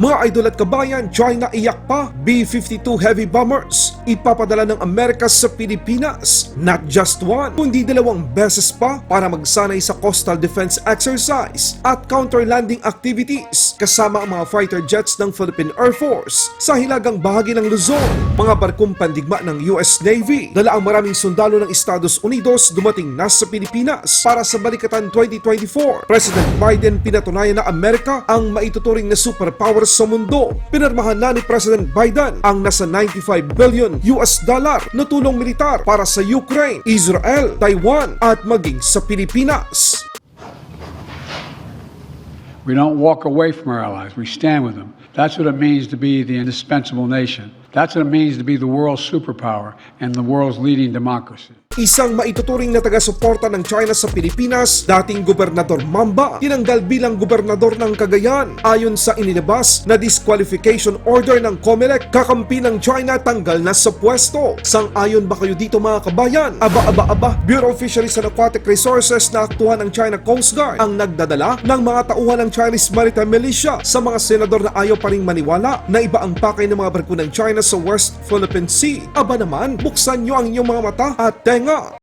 Mga idol at kabayan, China iyak pa, B-52 heavy bombers, ipapadala ng Amerika sa Pilipinas. Not just one, kundi dalawang beses pa para magsanay sa coastal defense exercise at counter-landing activities kasama ang mga fighter jets ng Philippine Air Force sa hilagang bahagi ng Luzon. Mga barkong pandigma ng US Navy, dala ang maraming sundalo ng Estados Unidos dumating na sa Pilipinas para sa Balikatan 2024. President Biden pinatunayan na Amerika ang maituturing na superpower sa mundo. Pinirmahan na ni President Biden ang nasa 95 billion US dollar na tulong militar para sa Ukraine, Israel, Taiwan at maging sa Pilipinas. We don't walk away from our allies. We stand with them. That's what it means to be the indispensable nation. That's what it means to be the world's superpower and the world's leading democracy. Isang maituturing na taga-suporta ng China sa Pilipinas, dating Gobernador Mamba, tinanggal bilang gobernador ng Cagayan. Ayon sa inilabas na disqualification order ng COMELEC, kakampi ng China tanggal na sa pwesto. Sang-ayon ba kayo dito mga kabayan? Aba, aba, aba, Bureau of Fisheries and Aquatic Resources na aktuhan ng China Coast Guard ang nagdadala ng mga tauhan ng Chinese Maritime Militia sa mga senador na ayaw pa rin maniwala na iba ang pakay ng mga barko ng China sa West Philippine Sea. Aba naman, buksan nyo ang inyong mga mata at On.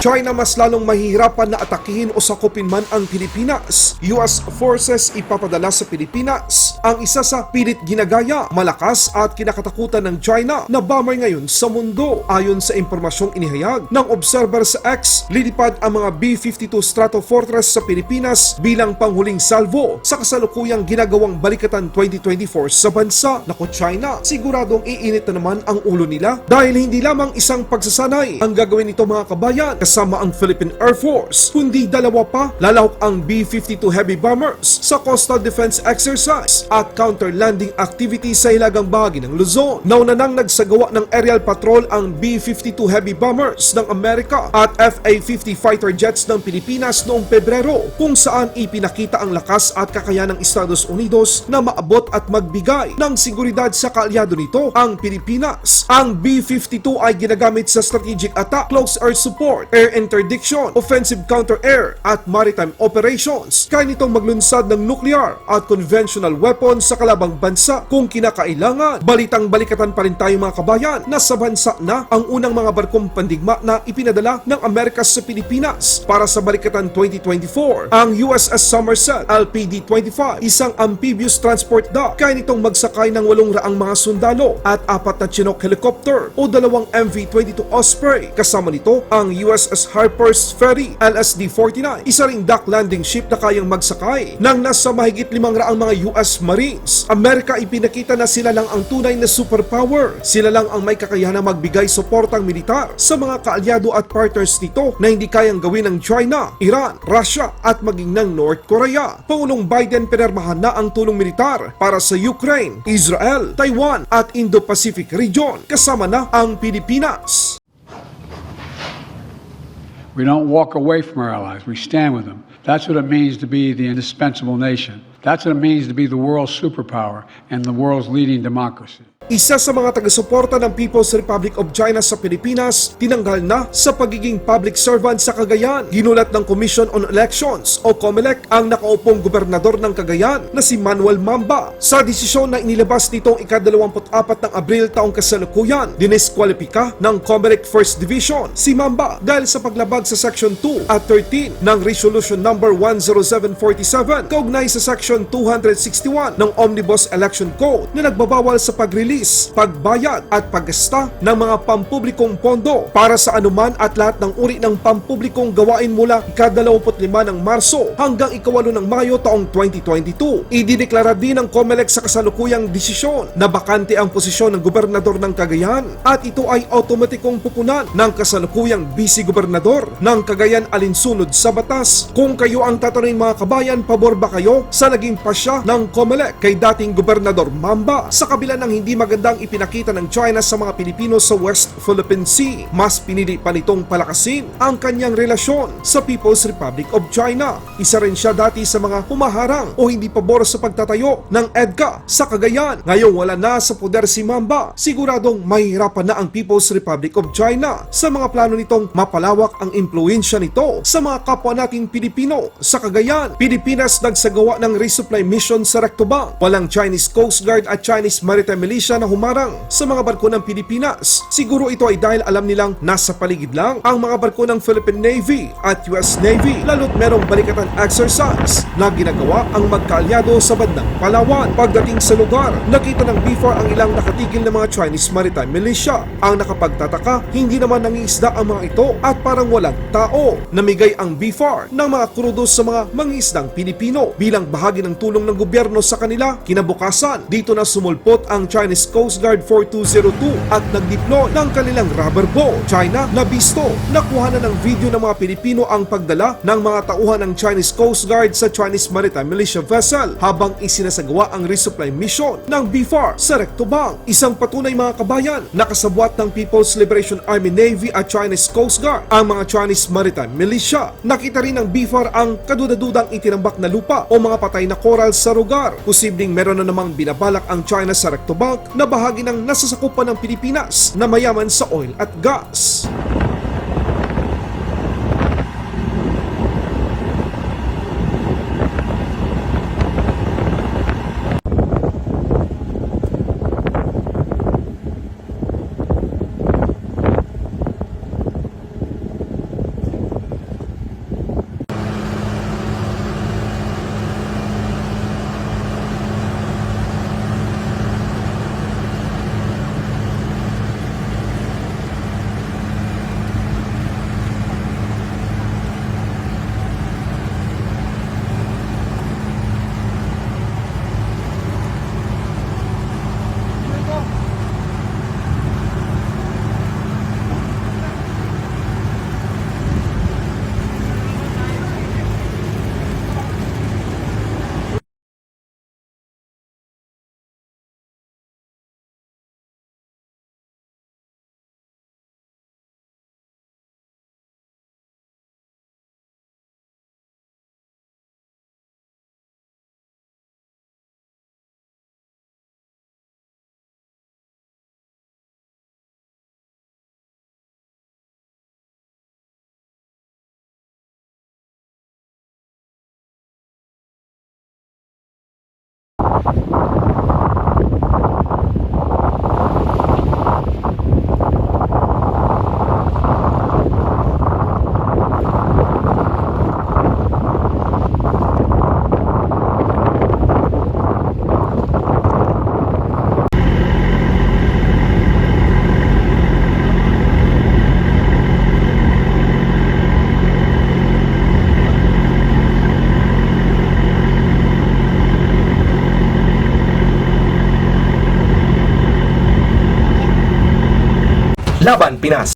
China mas lalong mahihirapan na atakihin o sakupin man ang Pilipinas. US forces ipapadala sa Pilipinas ang isa sa pilit ginagaya, malakas at kinakatakutan ng China na bomber ngayon sa mundo. Ayon sa impormasyong inihayag ng Observer sa X, lilipad ang mga B-52 Stratofortress sa Pilipinas bilang panghuling salvo sa kasalukuyang ginagawang Balikatan 2024 sa bansa. Nako China, siguradong iinit na naman ang ulo nila dahil hindi lamang isang pagsasanay ang gagawin nito mga kabayan kasama ang Philippine Air Force, kundi dalawa pa lalahok ang B-52 heavy bombers sa coastal defense exercise at counter-landing activity sa hilagang bahagi ng Luzon. Nauna nang nagsagawa ng aerial patrol ang B-52 heavy bombers ng Amerika at FA-50 fighter jets ng Pilipinas noong Pebrero kung saan ipinakita ang lakas at kakayahan ng Estados Unidos na maabot at magbigay ng seguridad sa kaalyado nito ang Pilipinas. Ang B-52 ay ginagamit sa strategic attack, close air support, air interdiction, offensive counter-air at maritime operations. Kaya nitong maglunsad ng nuclear at conventional weapons sa kalabang bansa kung kinakailangan. Balitang balikatan pa rin tayo mga kabayan na sa bansa na ang unang mga barkong pandigma na ipinadala ng Amerika sa Pilipinas para sa balikatan 2024. Ang USS Somerset LPD-25, isang amphibious transport dock. Kaya nitong magsakay ng walong raang mga sundalo at apat na Chinook helicopter o dalawang MV-22 Osprey. Kasama nito ang USS Harper's Ferry LSD-49, isa ring dock landing ship na kayang magsakay ng nasa mahigit limang raang mga US Marines. Amerika ipinakita na sila lang ang tunay na superpower. Sila lang ang may kakayahan magbigay suportang militar sa mga kaalyado at partners nito na hindi kayang gawin ng China, Iran, Russia at maging ng North Korea. Pangulong Biden pinirmahan na ang tulong militar para sa Ukraine, Israel, Taiwan at Indo-Pacific region kasama na ang Pilipinas. We don't walk away from our allies. We stand with them. That's what it means to be the indispensable nation. That's what it means to be the world's superpower and the world's leading democracy. Isa sa mga taga-suporta ng People's Republic of China sa Pilipinas, tinanggal na sa pagiging public servant sa Cagayan. Ginulat ng Commission on Elections o COMELEC ang nakaupong gobernador ng Cagayan na si Manuel Mamba. Sa desisyon na inilabas nitong ika-24 ng Abril taong kasalukuyan, dineskwalipika ng COMELEC First Division si Mamba dahil sa paglabag sa Section 2 at 13 ng Resolution Number 10747 kaugnay sa Section 261 ng Omnibus Election Code na nagbabawal sa pag-release, pagbayad at paggasta ng mga pampublikong pondo para sa anuman at lahat ng uri ng pampublikong gawain mula ika-25 ng Marso hanggang ika-8 ng Mayo taong 2022. Idineklara din ng COMELEC sa kasalukuyang desisyon na bakante ang posisyon ng gobernador ng Cagayan at ito ay automatikong pupunan ng kasalukuyang vice-gobernador ng Cagayan alinsunod sa batas. Kung kayo ang tatanungin mga kabayan, pabor ba kayo sa naging pasya ng COMELEC kay dating gobernador Mamba sa kabila ng hindi magandang ipinakita ng China sa mga Pilipino sa West Philippine Sea. Mas pinili pa nitong palakasin ang kanyang relasyon sa People's Republic of China. Isa rin siya dati sa mga humaharang o hindi pabor sa pagtatayo ng EDCA sa Cagayan. Ngayong wala na sa poder si Mamba, siguradong mahihirapan na ang People's Republic of China sa mga plano nitong mapalawak ang impluensya nito sa mga kapwa nating Pilipino sa Cagayan. Pilipinas nagsagawa ng resupply mission sa Rectobank. Walang Chinese Coast Guard at Chinese Maritime Militia na humarang sa mga barko ng Pilipinas. Siguro ito ay dahil alam nilang nasa paligid lang ang mga barko ng Philippine Navy at US Navy lalo't merong balikatan exercise na ginagawa ang magkaalyado sa bandang Palawan. Pagdating sa lugar, nakita ng BFAR ang ilang nakatigil na mga Chinese Maritime Militia. Ang nakapagtataka, hindi naman nangiisda ang mga ito at parang walang tao. Namigay ang BFAR ng mga krudo sa mga mangisdang Pilipino bilang bahagi ng tulong ng gobyerno sa kanila. Kinabukasan, dito na sumulpot ang Chinese Coast Guard 4202 at nagdiplo ng kanilang rubber boat. China, nabisto, nakuha na ng video ng mga Pilipino ang pagdala ng mga tauhan ng Chinese Coast Guard sa Chinese Maritime Militia vessel habang isinasagawa ang resupply mission ng BFAR sa Rectobank. Isang patunay mga kabayan, nakasabwat ng People's Liberation Army Navy at Chinese Coast Guard ang mga Chinese Maritime Militia. Nakita rin ng BFAR ang kadudadudang itinambak na lupa o mga patay na coral sa lugar. Posibleng meron na namang binabalak ang China sa Rectobank na bahagi ng nasasakupan ng Pilipinas na mayaman sa oil at gas. Laban Pinas